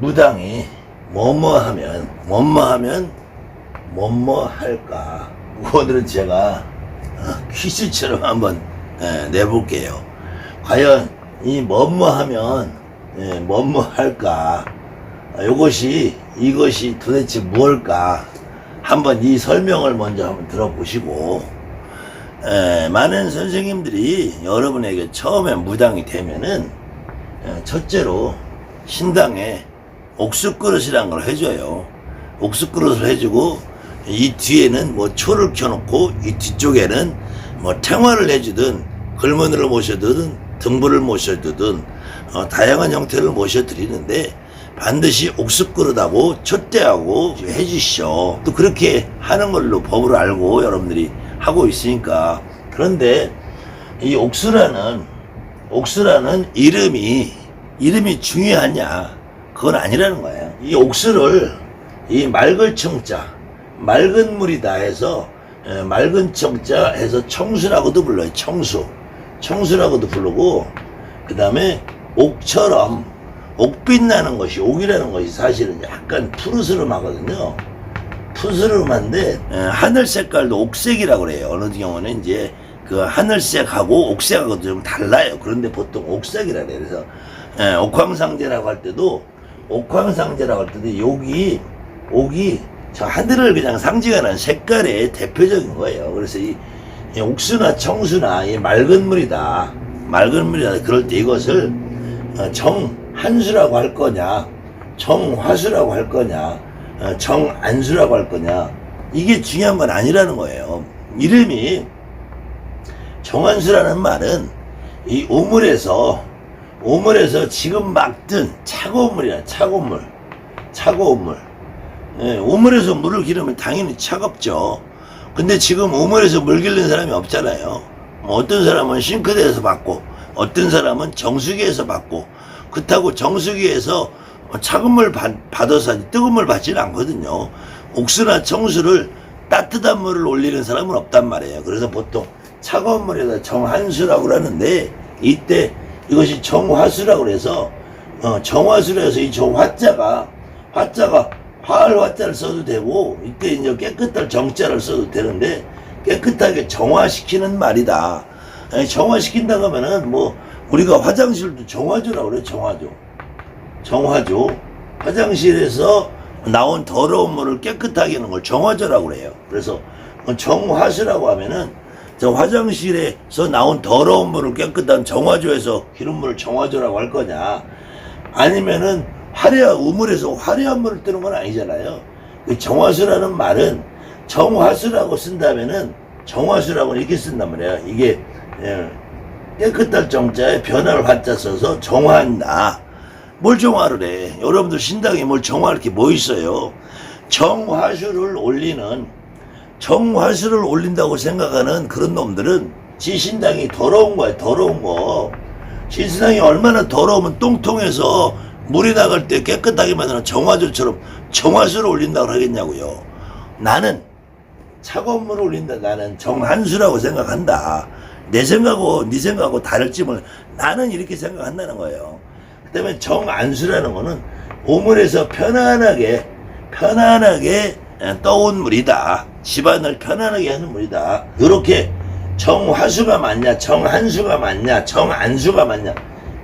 무당이 뭐뭐 하면 뭐뭐 하면 뭐뭐 할까? 오늘은 제가 어, 퀴즈처럼 한번 예, 내볼게요. 과연 이 뭐뭐 하면 예, 뭐뭐 할까? 아, 이것이 이것이 도대체 무엇일까? 한번 이 설명을 먼저 한번 들어보시고 에, 많은 선생님들이 여러분에게 처음에 무당이 되면은 에, 첫째로 신당에 옥수 그릇이란 걸 해줘요. 옥수 그릇을 해주고 이 뒤에는 뭐 초를 켜놓고 이 뒤쪽에는 뭐 탱화를 해주든 글문을 모셔두든 등불을 모셔두든 어, 다양한 형태를 모셔드리는데 반드시 옥수 그릇하고 촛대하고 해주시오. 또 그렇게 하는 걸로 법을 알고 여러분들이 하고 있으니까. 그런데 이 옥수라는, 옥수라는 이름이, 이름이 중요하냐? 그건 아니라는 거예요. 이 옥수를 이 맑을 청자, 맑은 물이다 해서 에, 맑은 청자 해서 청수라고도 불러요. 청수. 청수라고도 부르고 그 다음에 옥처럼 옥빛 나는 것이 옥이라는 것이 사실은 약간 푸르스름하거든요. 푸르스름한데 에, 하늘 색깔도 옥색이라고 그래요. 어느 경우는 이제 그 하늘색하고 옥색하고 좀 달라요. 그런데 보통 옥색이라 그래요. 그래서 에, 옥황상제라고 할 때도 옥황상제라고 할 때도 여기 옥이 저 하늘을 그냥 상징하는 색깔의 대표적인 거예요. 그래서 이, 이 옥수나 청수나 이 맑은 물이다. 맑은 물이다. 그럴 때 이것을 어, 정한수라고 할 거냐, 정화수라고 할 거냐, 어, 정안수라고 할 거냐. 이게 중요한 건 아니라는 거예요. 이름이 정한수라는 말은 이 우물에서 우물에서 지금 막뜬 차가운 물이야 차가운 물. 차가운 물. 예, 우물에서 물을 기르면 당연히 차갑죠. 근데 지금 우물에서 물 기르는 사람이 없잖아요. 뭐 어떤 사람은 싱크대에서 받고 어떤 사람은 정수기에서 받고 그렇다고 정수기에서 차가운 물 받, 받아서 뜨거운 물 받지는 않거든요. 옥수나 정수를 따뜻한 물을 올리는 사람은 없단 말이에요. 그래서 보통 차가운 물에다 정한수라고 하는데 이때 이것이 정화수라고 그래서 어, 정화수라 해서 이 정화자가 화자가 화할 화자를 써도 되고 이때 이제 깨끗할 정자를 써도 되는데 깨끗하게 정화시키는 말이다. 에, 정화시킨다고 하면은 뭐 우리가 화장실도 정화조라고 그래 정화조. 정화조. 화장실에서 나온 더러운 물을 깨끗하게 하는 걸 정화조라고 그래요. 그래서 정화수라고 하면은 저 화장실에서 나온 더러운 물을 깨끗한 정화조에서 기름물을 정화조라고 할 거냐? 아니면은 화려한 우물에서 화려한 물을 뜨는 건 아니잖아요. 그 정화수라는 말은 정화수라고 쓴다면은 정화수라고 이렇게 쓴단 말이에요. 이게 예, 깨끗할 정자에 변화를 받자 써서 정화한다. 뭘 정화를 해? 여러분들 신당에 뭘 정화 이렇게 뭐 있어요? 정화수를 올리는 정화수를 올린다고 생각하는 그런 놈들은 지신당이 더러운 거야, 더러운 거. 지신당이 얼마나 더러우면 똥통에서 물이 나갈 때 깨끗하게 만드는 정화조처럼 정화수를 올린다고 하겠냐고요. 나는 차가운 물을 올린다. 나는 정한수라고 생각한다. 내 생각하고 네 생각하고 다를지 몰라. 나는 이렇게 생각한다는 거예요. 그 다음에 정안수라는 거는 우물에서 편안하게, 편안하게 떠온 물이다. 집안을 편안하게 하는 물이다. 이렇게 정화수가 맞냐, 정한수가 맞냐, 정안수가 맞냐.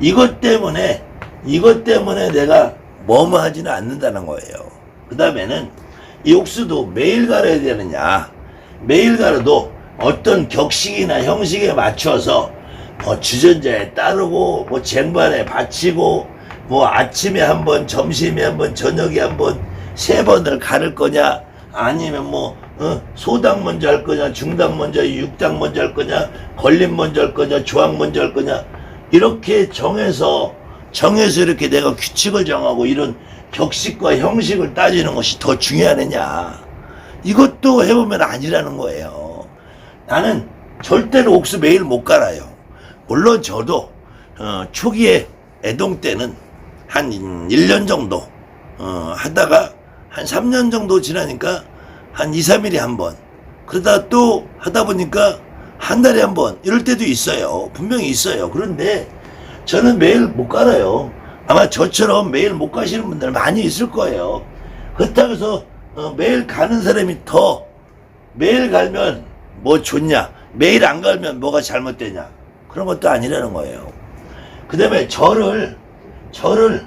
이것 때문에, 이것 때문에 내가 뭐뭐 하지는 않는다는 거예요. 그 다음에는 이 옥수도 매일 갈아야 되느냐. 매일 갈아도 어떤 격식이나 형식에 맞춰서 뭐 주전자에 따르고 뭐 쟁반에 받치고 뭐 아침에 한 번, 점심에 한 번, 저녁에 한 번, 세 번을 가를 거냐 아니면 뭐 어? 소당 먼저 할 거냐 중당 먼저 육당 먼저 할 거냐 걸림 먼저 할 거냐 조항 먼저 할 거냐. 이렇게 정해서 정해서 이렇게 내가 규칙을 정하고 이런 격식과 형식을 따지는 것이 더 중요하느냐. 이것도 해보면 아니라는 거예요. 나는 절대로 옥수 매일 못 갈아요. 물론 저도 어, 초기에 애동 때는 한 1년 정도 어, 하다가 한 3년 정도 지나니까 한 2, 3일에 한 번. 그러다 또 하다 보니까 한 달에 한 번. 이럴 때도 있어요. 분명히 있어요. 그런데 저는 매일 못 갈아요. 아마 저처럼 매일 못 가시는 분들 많이 있을 거예요. 그렇다고 해서 어, 매일 가는 사람이 더 매일 가면 뭐 좋냐 매일 안 가면 뭐가 잘못되냐 그런 것도 아니라는 거예요. 그 다음에 절을 절을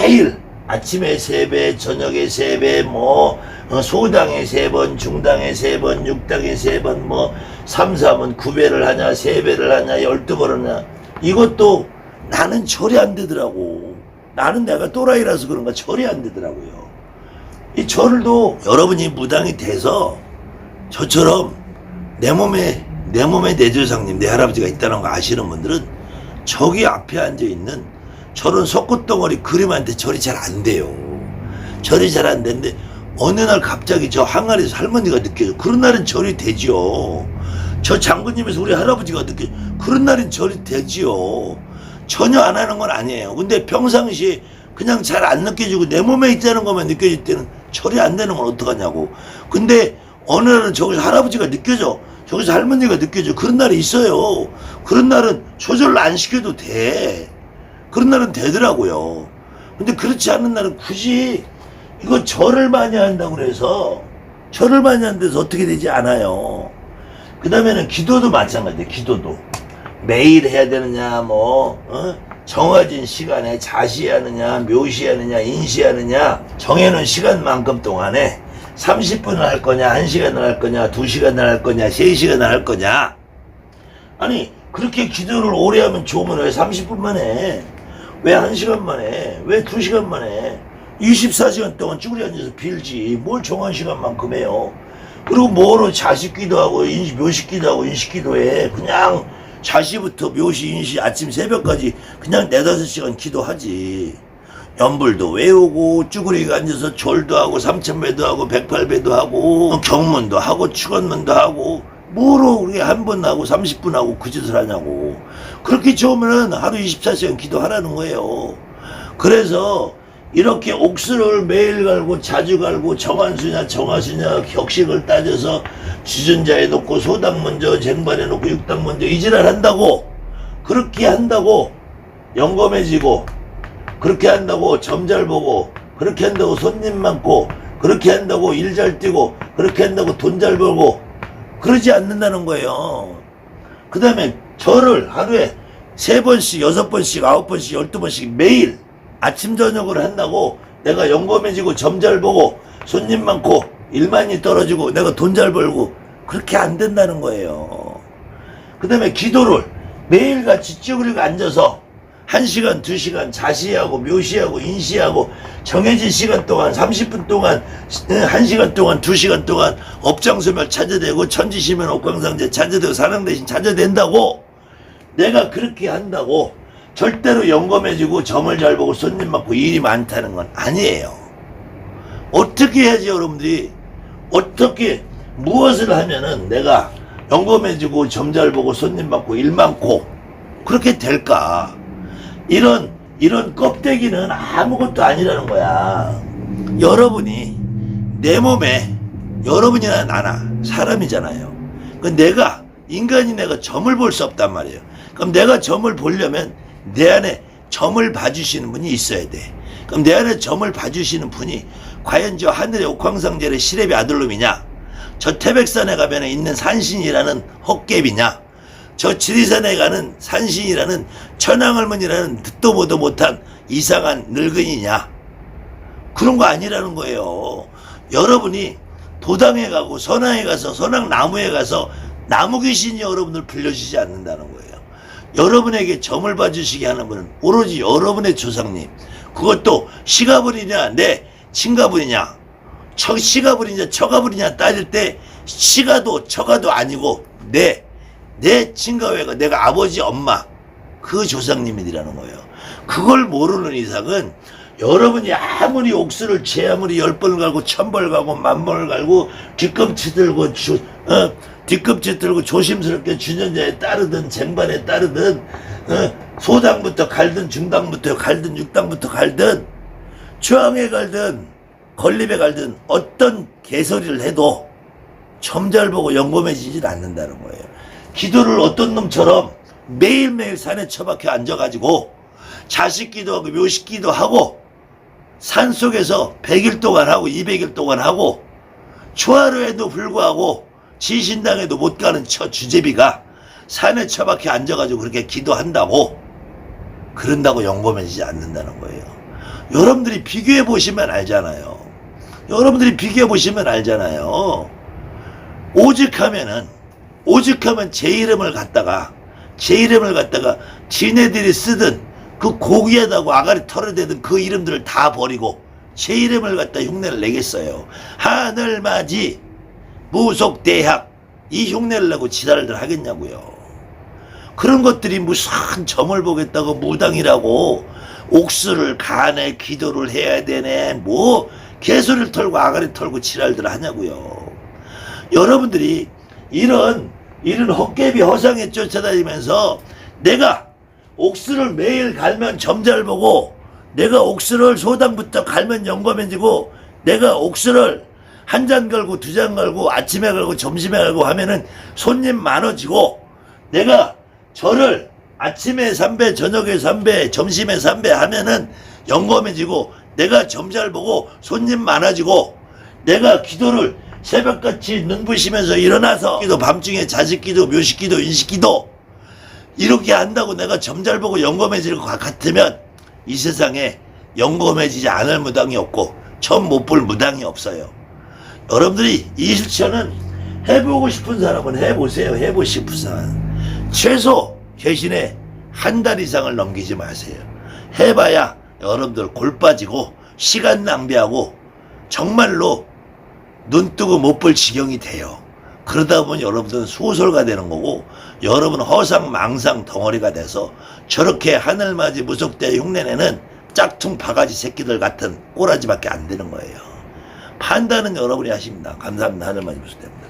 매일 아침에 세 배, 저녁에 세 배, 뭐 어, 소당에 세 번, 중당에 세 번, 육당에 세 번, 뭐 삼삼은 구 배를 하냐, 세 배를 하냐, 열두 번을 하냐 이것도 나는 절이 안 되더라고. 나는 내가 또라이라서 그런가 절이 안 되더라고요. 이 절도 여러분이 무당이 돼서 저처럼 내 몸에 내 몸에 내 조상님 내 할아버지가 있다는 거 아시는 분들은 저기 앞에 앉아 있는 저런 석고덩어리 그림한테 절이 잘 안 돼요. 절이 잘 안 되는데 어느 날 갑자기 저 항아리에서 할머니가 느껴져. 그런 날은 절이 되지요. 저 장군님에서 우리 할아버지가 느껴. 그런 날은 절이 되지요. 전혀 안 하는 건 아니에요. 근데 평상시에 그냥 잘 안 느껴지고 내 몸에 있다는 것만 느껴질 때는 절이 안 되는 건 어떡하냐고. 근데 어느 날은 저기서 할아버지가 느껴져. 저기서 할머니가 느껴져. 그런 날이 있어요. 그런 날은 조절을 안 시켜도 돼. 그런 날은 되더라고요. 근데 그렇지 않은 날은 굳이 이거 절을 많이 한다고 그래서 절을 많이 한데서 어떻게 되지 않아요. 그 다음에는 기도도 마찬가지예요. 기도도. 매일 해야 되느냐, 뭐, 어? 정해진 시간에 자시하느냐, 묘시하느냐, 인시하느냐, 정해놓은 시간만큼 동안에 30분을 할 거냐, 1시간을 할 거냐, 2시간을 할 거냐, 3시간을 할 거냐. 아니, 그렇게 기도를 오래 하면 좋으면 왜 30분만 해? 왜 1시간만 해? 왜 2시간만 해? 24시간 동안 쭈그리 앉아서 빌지. 뭘 정한 시간만큼 해요. 그리고 뭐로 자식 기도 하고, 인시, 묘식 기도 하고, 인식 기도 해. 그냥 자시부터 묘시, 인시, 아침 새벽까지 그냥 네다섯 시간 기도하지. 연불도 외우고, 쭈그리가 앉아서 절도 하고, 삼천배도 하고, 백팔배도 하고, 경문도 하고, 축원문도 하고, 뭐로 그렇게 한번 하고 30분 하고 그 짓을 하냐고. 그렇게 좋으면은 하루 24시간 기도하라는 거예요. 그래서 이렇게 옥수를 매일 갈고 자주 갈고 정한수냐 정하수냐 격식을 따져서 주전자에 놓고 소당 먼저 쟁반에 놓고 육당 먼저 이지랄 한다고 그렇게 한다고 영검해지고 그렇게 한다고 점 잘 보고 그렇게 한다고 손님 많고 그렇게 한다고 일 잘 뛰고 그렇게 한다고 돈 잘 벌고 그러지 않는다는 거예요. 그 다음에 절을 하루에 세 번씩, 여섯 번씩, 아홉 번씩, 열두 번씩 매일 아침, 저녁을 한다고 내가 영검해지고 점 잘 보고 손님 많고 일 많이 떨어지고 내가 돈 잘 벌고 그렇게 안 된다는 거예요. 그 다음에 기도를 매일같이 쭈그리고 앉아서 한 시간, 두 시간 자시하고 묘시하고 인시하고 정해진 시간 동안 30분 동안 한 시간 동안 두 시간 동안 업장소멸 찾아대고 천지시면 옥광상제 찾아대고 사랑 대신 찾아댄다고 내가 그렇게 한다고 절대로 영검해지고 점을 잘 보고 손님 많고 일이 많다는 건 아니에요. 어떻게 해야지 여러분들이 어떻게 무엇을 하면은 내가 영검해지고 점 잘 보고 손님 많고 일 많고 그렇게 될까? 이런 이런 껍데기는 아무것도 아니라는 거야. 여러분이 내 몸에 여러분이나 나나 사람이잖아요. 그 내가 인간이 내가 점을 볼 수 없단 말이에요. 그럼 내가 점을 보려면 내 안에 점을 봐주시는 분이 있어야 돼. 그럼 내 안에 점을 봐주시는 분이 과연 저 하늘의 옥황상제의 시랩의 아들놈이냐? 저 태백산에 가면 있는 산신이라는 헛개비냐? 저 지리산에 가는 산신이라는 천황할머니라는 듣도 보도 못한 이상한 늙은이냐? 그런 거 아니라는 거예요. 여러분이 도당에 가고 선왕에 가서 선왕 나무에 가서 나무 귀신이 여러분을 불려주지 않는다는 거예요. 여러분에게 점을 봐주시게 하는 분은 오로지 여러분의 조상님. 그것도 시가불이냐, 내 친가불이냐, 처, 시가불이냐, 처가불이냐 따질 때 시가도 처가도 아니고 내, 내 친가회가 내가 아버지, 엄마 그 조상님이라는 거예요. 그걸 모르는 이상은 여러분이 아무리 옥수를 제 아무리 열 번을 갈고 천 번을 가고 만 번을 갈고 뒤꿈치 들고 주, 어, 뒤꿈치 들고 조심스럽게 주전자에 따르든 쟁반에 따르든 어, 소당부터 갈든 중당부터 갈든 육당부터 갈든 중앙에 갈든 건립에 갈든 어떤 개소리를 해도 점잘 보고 영검해지질 않는다는 거예요. 기도를 어떤 놈처럼 매일매일 산에 처박혀 앉아가지고 자식 기도 하고 묘식 기도 하고 산 속에서 100일 동안 하고 200일 동안 하고 초하루에도 불구하고 지신당에도 못 가는 처 주제비가 산에 처박혀 앉아가지고 그렇게 기도한다고 그런다고 영범해지지 않는다는 거예요. 여러분들이 비교해 보시면 알잖아요. 여러분들이 비교해 보시면 알잖아요. 오직하면은 오직하면 제 이름을 갖다가 제 이름을 갖다가 지네들이 쓰던 그 고귀하다고 아가리 털어대던 그 이름들을 다 버리고 제 이름을 갖다 흉내를 내겠어요. 하늘맞이 무속대학 이 흉내를 내고 지랄들 하겠냐고요. 그런 것들이 무슨 점을 보겠다고 무당이라고 옥수를 가네 기도를 해야 되네 뭐 개소리를 털고 아가리 털고 지랄들 하냐고요. 여러분들이 이런 이런 헛개비 허상에 쫓아다니면서 내가 옥수를 매일 갈면 점잘 보고 내가 옥수를 소당부터 갈면 영검해지고 내가 옥수를 한 잔 걸고 두 잔 걸고 아침에 걸고 점심에 걸고 하면은 손님 많아지고 내가 저를 아침에 3배 저녁에 3배 점심에 3배 하면은 영검해지고 내가 점잘 보고 손님 많아지고 내가 기도를 새벽같이 눈부시면서 일어나서 기도 밤중에 자식기도 묘식기도 인식기도 이렇게 한다고 내가 점잘 보고 영검해질 것 같으면 이 세상에 영검해지지 않을 무당이 없고 처음 못 볼 무당이 없어요. 여러분들이 이 실천은 해보고 싶은 사람은 해보세요. 해보고 싶은 사람. 최소 대신에 한 달 이상을 넘기지 마세요. 해봐야 여러분들 골 빠지고 시간 낭비하고 정말로 눈 뜨고 못 볼 지경이 돼요. 그러다 보면 여러분들은 소설가 되는 거고 여러분 허상 망상 덩어리가 돼서 저렇게 하늘맞이 무속대 흉내내는 짝퉁 바가지 새끼들 같은 꼬라지밖에 안 되는 거예요. 판단은 여러분이 하십니다. 감사합니다. 하늘맞이 무속대입니다.